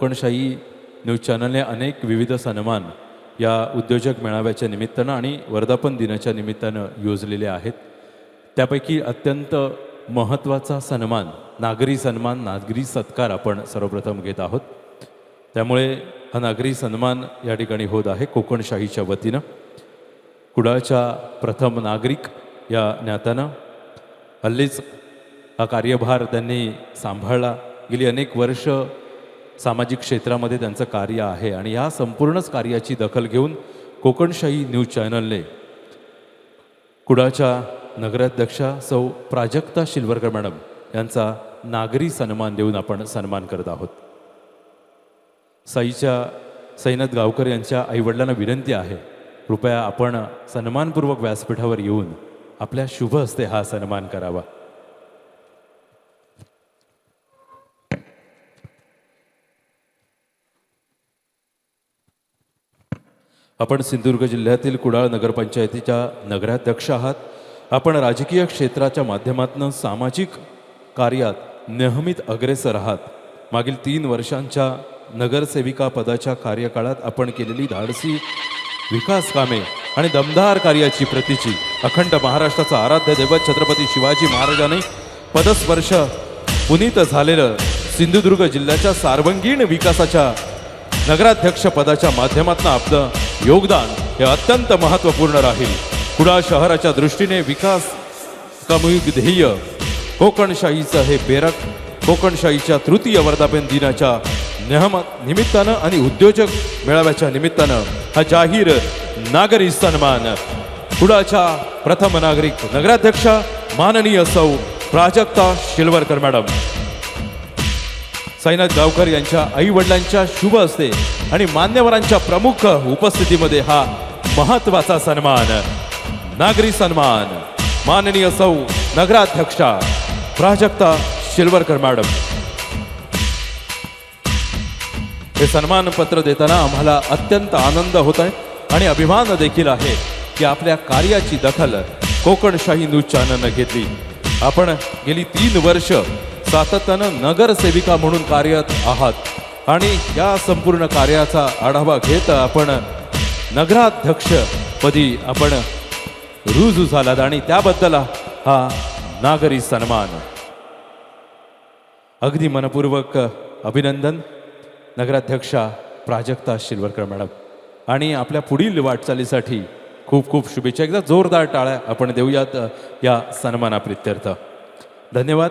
कोकणशाही news चॅनलने अनेक विविध सन्मान या उद्योजक मेळाव्याच्या निमित्तानं आणि वर्धापन दिनाच्या निमित्तानं योजलेले आहेत. त्यापैकी अत्यंत महत्त्वाचा सन्मान नागरी सन्मान नागरी सत्कार आपण सर्वप्रथम घेत आहोत. त्यामुळे हा नागरी सन्मान या ठिकाणी होत आहे कोकणशाहीच्या वतीनं. कुडाळच्या प्रथम नागरिक या ज्ञातानं. हल्लीच हा कार्यभार त्यांनी सांभाळला. गेली अनेक वर्ष सामाजिक क्षेत्रामध्ये त्यांचं कार्य आहे आणि या संपूर्णच कार्याची दखल घेऊन कोकणशाही न्यूज चॅनलने कुडाच्या नगराध्यक्षा सौ प्राजक्ता शिलवरकर मॅडम यांचा नागरी सन्मान देऊन आपण सन्मान करत आहोत. साईच्या सैनत गावकर यांच्या आईवडिलांना विनंती आहे कृपया आपण सन्मानपूर्वक व्यासपीठावर येऊन आपल्या शुभ हस्ते हा सन्मान करावा. आपण सिंधुदुर्ग जिल्ह्यातील कुडाळ नगरपंचायतीच्या नगराध्यक्ष आहात. आपण राजकीय क्षेत्राच्या माध्यमातून सामाजिक कार्यात नेहमीत अग्रेसर आहात. मागील तीन वर्षांच्या नगरसेविका पदाच्या कार्यकाळात आपण केलेली धाडसी विकास कामे आणि दमदार कार्याची प्रतीची अखंड महाराष्ट्राचा आराध्य दैवत छत्रपती शिवाजी महाराजांनी पदस्पर्श पुनीत झालेलं सिंधुदुर्ग जिल्ह्याच्या सार्वंगीण विकासाच्या नगराध्यक्ष पदाच्या माध्यमातून आपलं योगदान हे अत्यंत महत्त्वपूर्ण राहील. कुडाळ शहराच्या दृष्टीने विकास कमुयुग ध्येय. कोकणशाहीचं हे बेरक कोकणशाहीच्या तृतीय वर्धापन दिनाच्या नेहम निमित्तानं आणि उद्योजक मेळाव्याच्या निमित्तानं हा जाहीर नागरी सन्मान. कुडाळच्या प्रथम नागरिक नगराध्यक्षा माननीय सौ प्राजक्ता शिलवरकर मॅडम. साईनाथ गावकर यांच्या आईवडिलांच्या शुभ असते आणि मान्यवरांच्या प्रमुख उपस्थितीमध्ये हा महत्त्वाचा सन्मान. नागरी सन्मान. माननीय सौ नगराध्यक्षा प्राजक्ता शिल्वरकर मॅडम. हे सन्मानपत्र देताना आम्हाला अत्यंत आनंद होत आहे आणि अभिमान देखील आहे की आपल्या कार्याची दखल कोकणशाही न्यूज चॅनलनं घेतली. आपण गेली तीन वर्ष सातत्यानं नगरसेविका म्हणून कार्यरत आहात. आणि या संपूर्ण कार्याचा आढावा घेत आपण नगराध्यक्षपदी आपण रुजू झालात आणि त्याबद्दल हा नागरी सन्मान. अगदी मनपूर्वक अभिनंदन नगराध्यक्षा प्राजक्ता शिलवरकर मॅडम. आणि आपल्या पुढील वाटचालीसाठी खूप खूप शुभेच्छा. एकदा जोरदार टाळ्या आपण देऊयात या सन्मानाप्रित्यर्थ. धन्यवाद.